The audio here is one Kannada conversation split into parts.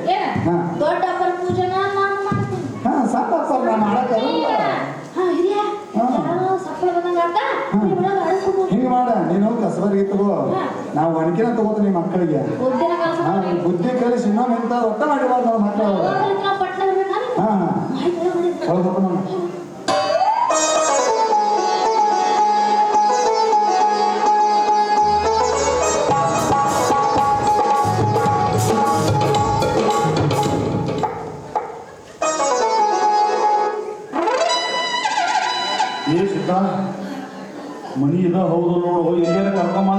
ಓಕೆ ಏನ ಹಾ. ದೊಡ್ಡ ಅಪ್ಪನ ಪೂಜೆನ ನಾನು ಮಾಡ್ತೀನಿ. ಹಾ ಸಾಕು ಸರ್ ನಾ ಮಾಡಕ್ಕೆ ಹಾ. ಯಾರೋ ಸಪ್ಪಳ ಬಂದಂಗ ಆತ ಹಿಂಗೆ ಮಾಡ ನೀನು ಕಸಬರಿಗೆ ತಗೋ ನಾವು ಒಣಕಿನ ತಗೋತೀನಿ ಮಕ್ಕಳಿಗೆ. ಕಲ್ಸ ಹಾ ಬುದ್ಧಿ ಕಲಿಸಿ ಇನ್ನೊಮ್ಮೆ ಇಂಥ ಒಟ್ಟ ಮಾಡಿಬಾರ್ದು ನಾವು ಮಕ್ಕಳು ಹಾ ಹಾ. ಆಯ್ತು, ಒಳಗೆ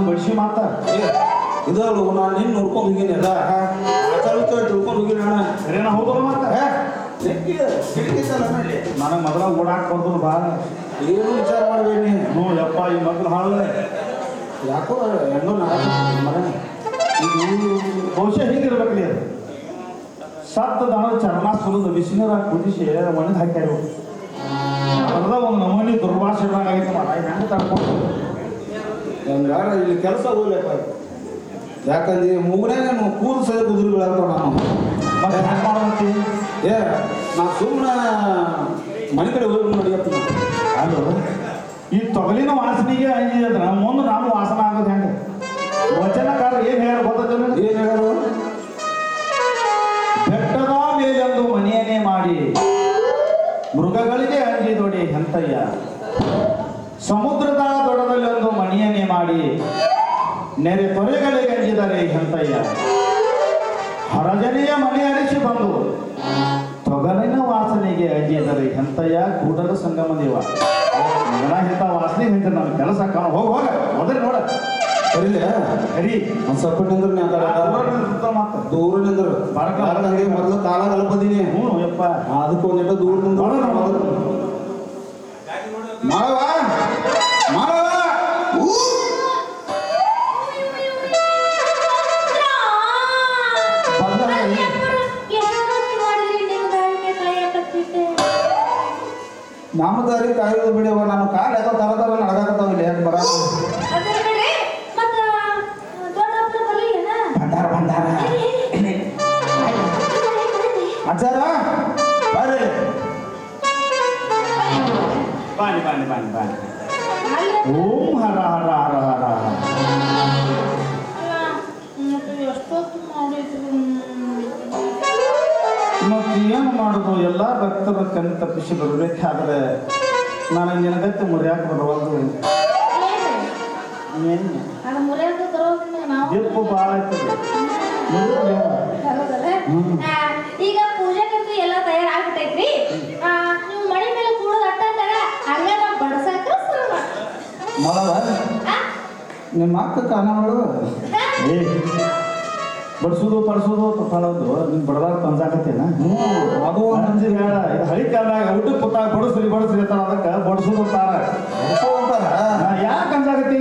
ಕರ್ಕೊಂಬಂದು ಬಡಿಸಿ ಮಾತ. ಇದಳು ನಾನು ನಿನ್ನ ನೋಡ್ಕೊಂಡು ಹೋಗಿನಿ ಅಲ್ಲ? ಆಚಾರ ತಿಳ್ಕೊಂಡು ಹೋಗಿನಿ ಅಣ್ಣ. ಸರಿನ ಹೌದಲ್ಲ ಮಾತ. ಹಿಡಿತಲ್ಲ ನನಗೆ ಮೊದಲ ಓಡಾಕ್ ಭಾಳ ಏನು ವಿಚಾರ ಮಾಡಬೇಡಿ ಯಪ್ಪ ಈ ಮಕ್ಳು ಹಾಳು ಯಾಕೋ ಹೆಣ್ಣು ಮರ ಇದು ಬಹುಶಃ ಹೇಗಿರ್ಬೇಕ್ರಿ. ಅದು ಸತ್ತ ದನದ ಚರ್ಮ ಸುಲಿದು ಬಿಸಿನೀರ ಕುದಿಸಿ ಒಣಗಿ ಹಾಕ್ಯಾರ. ಅದ್ರದ ಒಂದು ನಮೂನಿ ಆಗೈತೆ ಮಾಡ ಹೆಂಗೆ ತಡ್ಕೊಂಡು ಹಂಗಾರ ಇಲ್ಲಿ ಕೆಲಸ ಹೋಗ್ಲಪ್ಪ ಯಾಕಂದ್ರೆ ಮೂರನೇ ನಾವು ಕೂದಲು ಸದ ಕುದುರೆ ನಾವು ಏ ನಾ ಸುಮ್ಮನೆ ಮನೆ ಕಡೆ ಹೋಗಿ ನಡಿಯತ್ತ ಅದು ಈ ತೊಗಲಿನ ವಾಸನೆಗೆ ಅಂದ್ರೆ ಮುಂದೆ ನಾನು ವಾಸನ ಆಗೋದು ಹೆಂಗೆ? ವಚನಕಾರ ಏನು ಹೇಳ ಏನು ಏನ್ ಹೇಳೋರು ಬೆಟ್ಟದ ಮೇಲೊಂದು ಮನೆಯನ್ನೇ ಮಾಡಿ ಮೃಗಗಳಿಗೆ ಅಂಜಿದೊಡೆ ಹೆಂತಯ್ಯ. ಸಮುದ್ರದ ದೊಡದಲ್ಲೊಂದು ಮಣಿಯನ್ನೇ ಮಾಡಿ ನೆರೆ ತೊರೆಗಳಿಗೆ ಅಂಜಿದರೆ ಹೆಂತಯ್ಯ. ಹರಜನೆಯ ಮಣಿ ಅರಿಸಿ ಬಂದು ತೊಗಲಿನ ವಾಸನೆಗೆ ಅಂಜಿದರೆ ಹಂತಯ್ಯ ಕೂಡಲ ಸಂಗಮ ದೇವ. ಇಂಥ ವಾಸನೆ ಹಿಂತ ನನ್ನ ಕೆಲಸ ಕಾಣ. ಹೋಗ ಹೋಗ ಮೊದಲು ನೋಡ. ಸರಿಲೇ ಸರಿ. ಒಂದ್ ಸ್ವಲ್ಪ ನಿಂದ್ರು ಮಾತು ದೂರ ನಿಂದ್ರು. ಯಾಕಂದ್ರೆ ಮೊದಲು ಕಾಲ ಕಲ್ಪದೀನಿ ಹ್ಞೂ ಯಪ್ಪ. ಅದಕ್ಕೆ ಒಂದಿಟ್ಟು ದೂರ ನಿಂದ್ರು. ಮಾಡವ ನಮ್ಮ ದಾರಿ ಕಾಯೋದು ಬಿಡವ ನಾನು ಕಾಲ ಯಾಕೋ ತರ ತರ ನಡಗಾಕತ್ತಾವ ಇಲ್ಲಿ ಯಾಕೆ ಬರ ಬಂದಾರ ಬಂದಾರ ಅಜ್ಜಾರ ಬರ್ರಿ ಬಾನಿ ಬಾನಿ ಬಾನಿ ಬಾನಿ ಓಂ ಹರ ಹರ ಹರ ಹರ ಹರ ಏನು ಮಾಡೋದು ಎಲ್ಲ ಭಕ್ತರ ಕಣ್ ತಪ್ಪಿಸಿ ಬರಬೇಕಾದ್ರೆ ನಾನು ನಿನಗತ್ತೆ ಮುರಿಯಾಕ ಬರವಲ್ದು. ದಿಪ್ಪು ಭಾಳ ಆಯ್ತದೆ. ಏನು? ಈಗ ಪೂಜೆಗಂತೂ ಎಲ್ಲ ತಯಾರಾಗ್ಬಿಟ್ಟೈತ್ರಿ. ನೀವು ಮಳೆ ಮೇಲೆ ಕೂಡೋದು ಅಟ್ಟ ತರ ಹಂಗ ನಾವು ಬಡ್ಸಾಕ ಶುರು ಮಾಡ್ತೀವಿ. ಮೊದಲ ಆ? ನಿಮ್ಮ ಅಕ್ಕ ಕಾಣವಳು? ಏ ಬಡ್ಸೋದು ಪಡ್ಸೋದು ತಪ್ಪಾಳೋದು ನಿನ್ ಬಡದಾಗ ತಂದಾಕತ್ತೇನ ಅದು ಒಂದು ಅಂಜಿ ಬೇಡ. ಇದು ಹಳಿ ಕಾಲದಾಗ ಊಟಕ್ಕೆ ಕೂತಾಗ ಬಡಿಸ್ರಿ ಬಡಿಸ್ರಿ ಅಂತಾರ ಅದಕ್ಕೆ ಬಡಿಸೋದು ಅಂತಾರ. ಯಾಕೆ ಅಂಜಾಕತ್ತಿ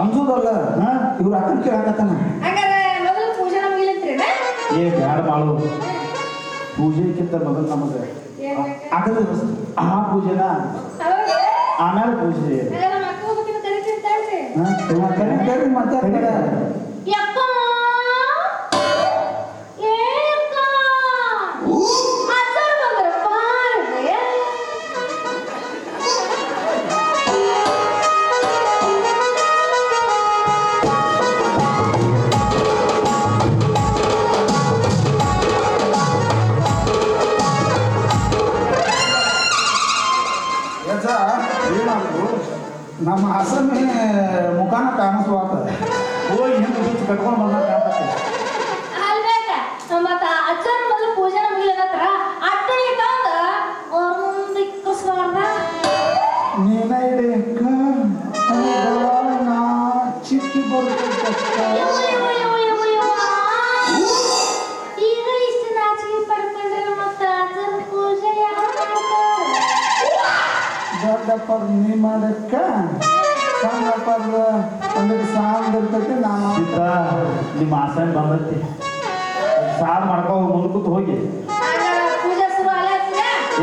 ಅಂಜೋದಲ್ಲ. ಹಾ? ಇವ್ರ ಅಕ್ಕನ ಕೇಳಾಕತ್ತಾನ ಏ ಬ್ಯಾಡ ಮಾಡು. ಪೂಜೆಕ್ಕಿಂತ ಮೊದಲು ನಮಗೆ ಅದರ ಆ ಪೂಜೆನ ಆಮೇಲೆ ಪೂಜೆ. ಹಾಗಾದ್ರೆ ನಿಮ್ಮ ಆಸನ ಬಂದೈತಿ. ಸಾರು ಮಾಡ್ಕೋ ಮುಂದೆ ಕೂತು ಹೋಗಿ.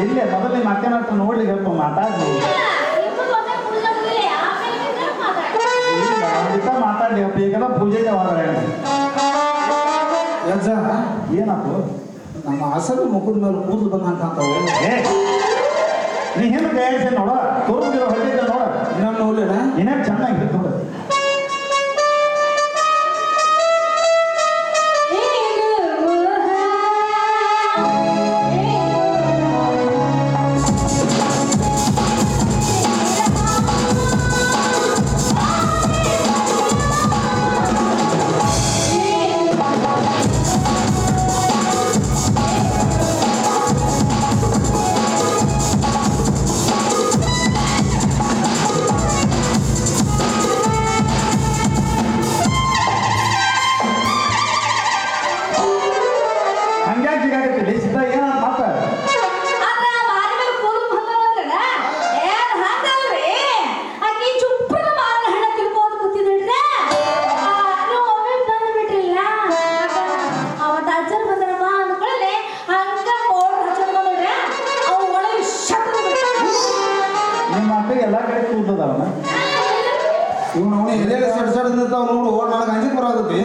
ಇಲ್ಲ ಮೊದಲು ನಿಮ್ಮ ಅಕ್ಕನ ಹತ್ರ ನೋಡ್ಲಿ ಹೇಳ್ಕೊ ಮಾತಾಡ್ಲಿ. ಮಾತಾಡ್ಲಿ ಅಪ್ಪ ಈಗ ಈಗೆಲ್ಲ ಪೂಜೆಗೆ ಯಜ್ಜ ಏನಾತು ನಮ್ಮ ಹಸರು ಮುಖದ ಮೇಲೆ ಕೂದಲು ಬಂದಂತ ನೀ ಹಿಂದೆ ನೋಡ ತೋರಿಸಿರೋ ಹಳ್ಳಿ ನೋಡ. ಇನ್ನೊಂದು ನೋಡ್ಲೇನ? ಏನೇನು ಚೆನ್ನಾಗಿ ಇರುತ್ತೆ ನೋಡ. ನಿಂತಾವ್ ನೋಡು ನನಗೆ ಅಂಜಿಕ್ ಬರೋದಕ್ಕೆ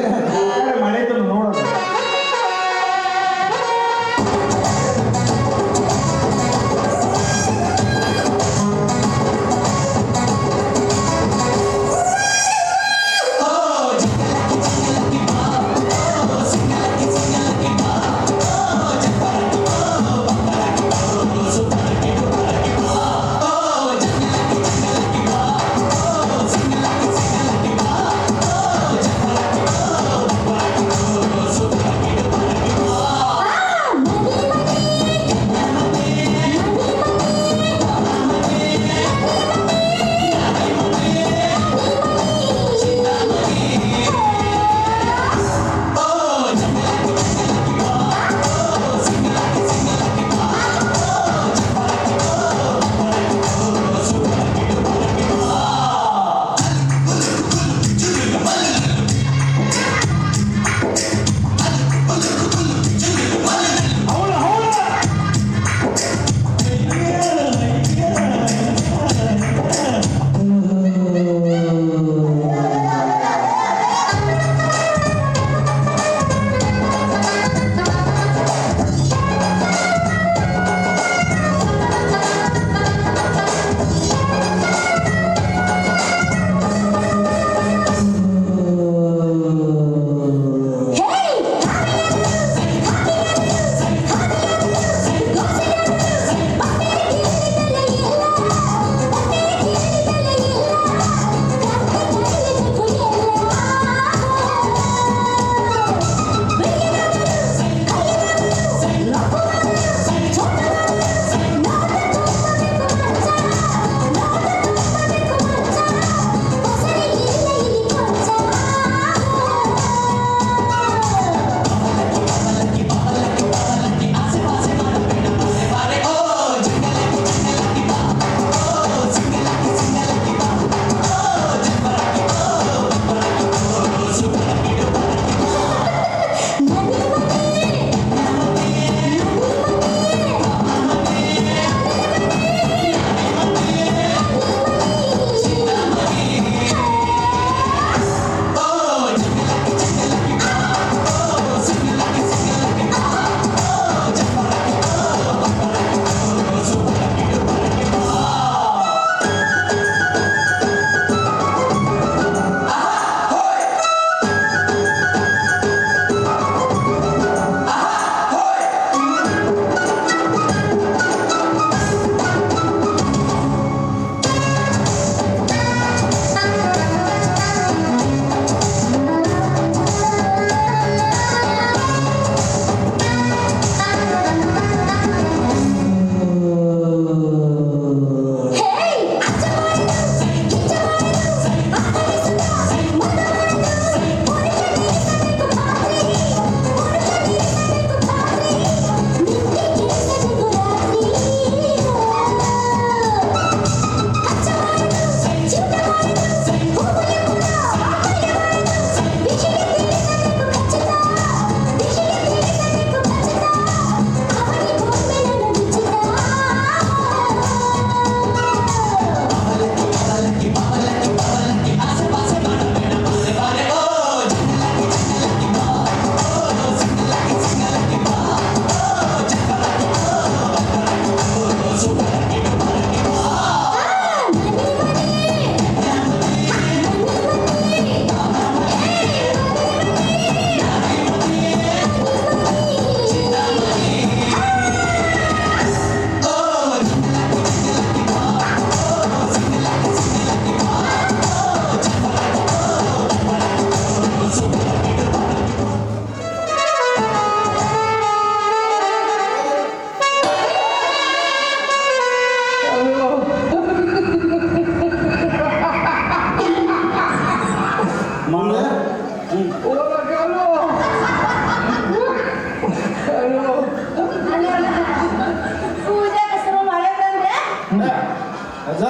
ಅಜ್ಜ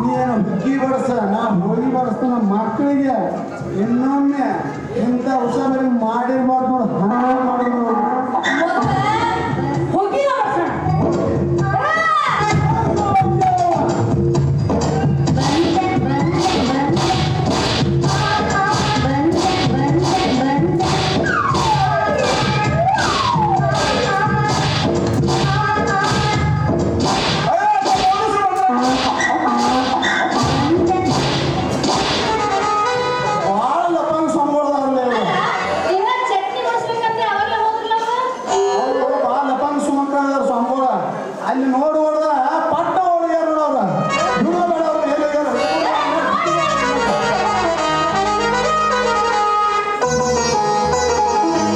ನೀನು ಹುಕ್ಕಿ ಬರ್ಸ ನಾ ಹೋಗಿ ಬರ್ಸ್ತಾನ ಮಕ್ಕಳಿಗೆ ಇನ್ನೊಮ್ಮೆ ಇಂಥ ಹುಷಾರಿ ಮಾಡಿರ್ಬಾರ್ದು.